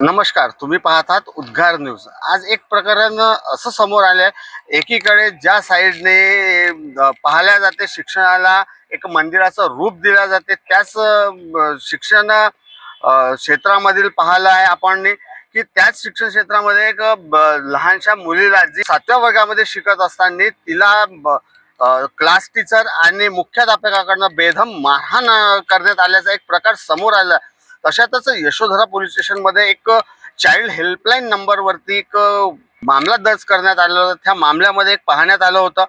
नमस्कार तुम्ही पाहतात उद्गार न्यूज. आज एक प्रकरण असं समोर आलंय. एकीकडे ज्या साईडने पाहल्या पाहिल्या जाते शिक्षणाला एक मंदिराचं रूप दिलं जाते त्याच शिक्षण क्षेत्रामधील पाहिलं आहे आपण की त्याच शिक्षण क्षेत्रामध्ये एक लहानशा मुलीला जी सातव्या वर्गामध्ये शिकत असताना तिला क्लास टीचर आणि मुख्याध्यापकाकडनं बेधम मारहाण करण्यात आल्याचा एक प्रकार समोर आला. तशातच यशोधरा पोलीस स्टेशनमध्ये एक चाइल्ड हेल्पलाईन नंबरवरती एक मामला दर्ज करण्यात आला होता. त्या मामल्यामध्ये एक पाहण्यात आलं होतं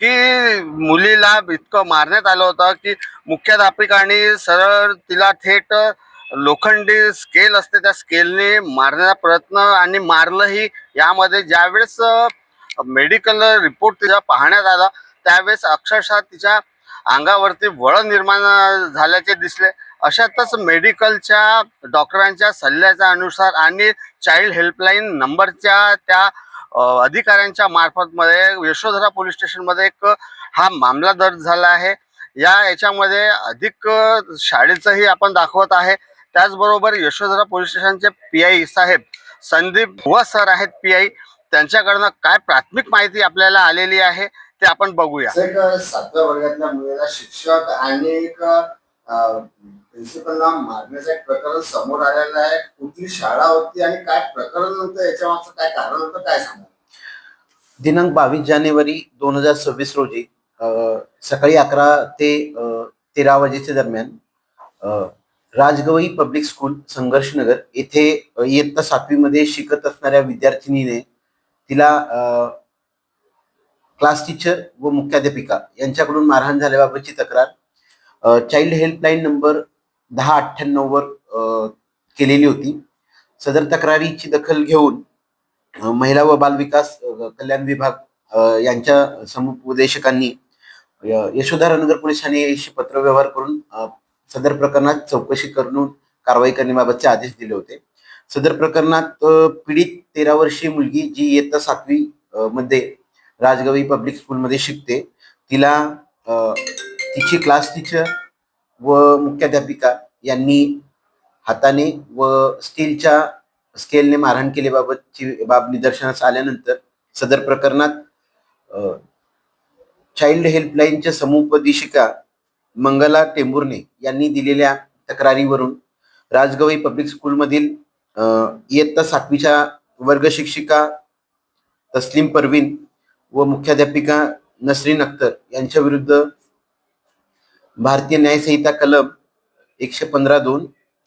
की मुलीला इतकं मारण्यात आलं होतं की मुख्याध्यापिकाने सरळ तिला थेट लोखंडी स्केल असते. त्या स्केलने मारण्याचा प्रयत्न आणि मारलंही. यामध्ये ज्यावेळेस मेडिकल रिपोर्ट तिचा पाहण्यात आला त्यावेळेस अक्षरशः तिच्या अंगावरती वळ निर्माण झाल्याचे दिसले. अशातच मेडिकलच्या डॉक्टरांच्या सल्ल्याच्या अनुसार आणि चाइल्ड हेल्पलाईन नंबरच्या त्या अधिकाऱ्यांच्या मार्फतमध्ये यशोधरा पोलीस स्टेशनमध्ये एक हा मामला दर्ज झाला आहे. या याच्यामध्ये अधिक शाळेचंही आपण दाखवत आहे. त्याचबरोबर यशोधरा पोलीस स्टेशनचे पी आय साहेब संदीप व सर आहेत पी आय. त्यांच्याकडनं काय प्राथमिक माहिती आपल्याला आलेली आहे? ते आपण बघूया. सातव्या वर्गातल्या मुलीला शिक्षक आणि एक प्रिन्सिपलला मारण्याचं एक प्रकरण समोर आलेलं आहे. कुठली शाळा होती आणि काय प्रकरण होतं? याच्या मागचं काय कारण होतं? काय सांगा दिनांक बावीस जानेवारी दोन हजार सव्वीस रोजी सकाळी अकरा ते तेरा वाजेच्या दरम्यान अ, राजगवई पब्लिक स्कूल संघर्षनगर येथे इयत्ता सातवीमध्ये शिकत असणाऱ्या विद्यार्थिनीने तिला अ, क्लास टीचर व मुख्याध्यापिका यांच्याकडून मारहाण झाल्याबाबतची तक्रार. चाइल्ड हेल्पलाईन नंबर दहा अठ्ठ्याण्णववर केलेली होती. सदर तक्रारीची दखल घेऊन महिला व बालविकास कल्याण विभाग यांच्या समुपदेशकांनी य- यशोधरा नगर पोलीस ठाणे पत्रव्यवहार करून सदर प्रकरणात चौकशी करून कारवाई करण्याबाबतचे आदेश दिले होते. सदर प्रकरणात पीडित तेरा वर्षीय मुलगी जी इयत्ता सातवी मध्ये राजगवी पब्लिक स्कूलमध्ये शिकते. तिला तिची क्लास टीचर व मुख्याध्यापिका यांनी हाताने व स्टीलच्या स्केलने मारहाण केल्याबाबतची बाब निदर्शनास आल्यानंतर सदर प्रकरणात चाइल्ड हेल्पलाईनच्या समुपदेशिका मंगला टेंभुर्णे यांनी दिलेल्या तक्रारीवरून राजगवई पब्लिक स्कूलमधील इयत्ता सातवीच्या वर्ग शिक्षिका तस्लीम परवीन व मुख्याध्यापिका नसरीन अख्तर यांच्या विरुद्ध भारतीय न्यायसंहिता कलम एकशे पंधरा दोन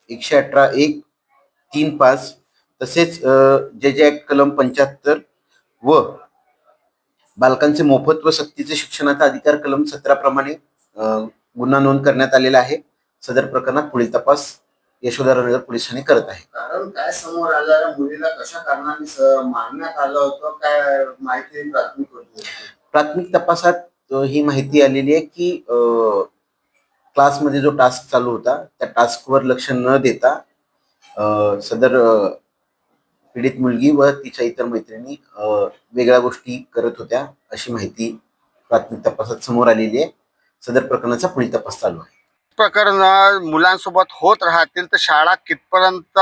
एकशे अठरा एक तीन पाच तसेच जे जे कलम पंच्याहत्तर व बालकांचे मोफत व सक्तीचे शिक्षणाचा अधिकार कलम सतराप्रमाणे गुन्हा नोंद करण्यात आलेला आहे. सदर प्रकरणात पुढील तपास यशोधरानगर पोलीस ठाणे करत आहे. कारण काय समोर आलं मुलीला कशा कारणाने मारण्यात आलं होतं काय माहिती प्राथमिक प्राथमिक तपासात ही माहिती आलेली आहे की क्लासमध्ये जो टास्क चालू होता त्या टास्कवर लक्ष न देता सदर पीडित मुलगी व तिच्या इतर मैत्रिणी वेगळ्या गोष्टी करत होत्या अशी माहिती प्राथमिक तपासात समोर आलेली आहे. सदर प्रकरणाचा पुढील तपास चालू आहे. प्रकरण मुलांसोबत होत राहतील तर शाळा कितपर्यंत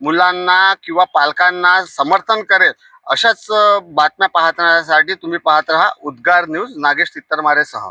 मुलांना किंवा पालकांना समर्थन करेल? अशाच बातम्या पाहण्यासाठी तुम्ही पाहत राहा. उद्गार न्यूज नागेश तित्तरमारेसह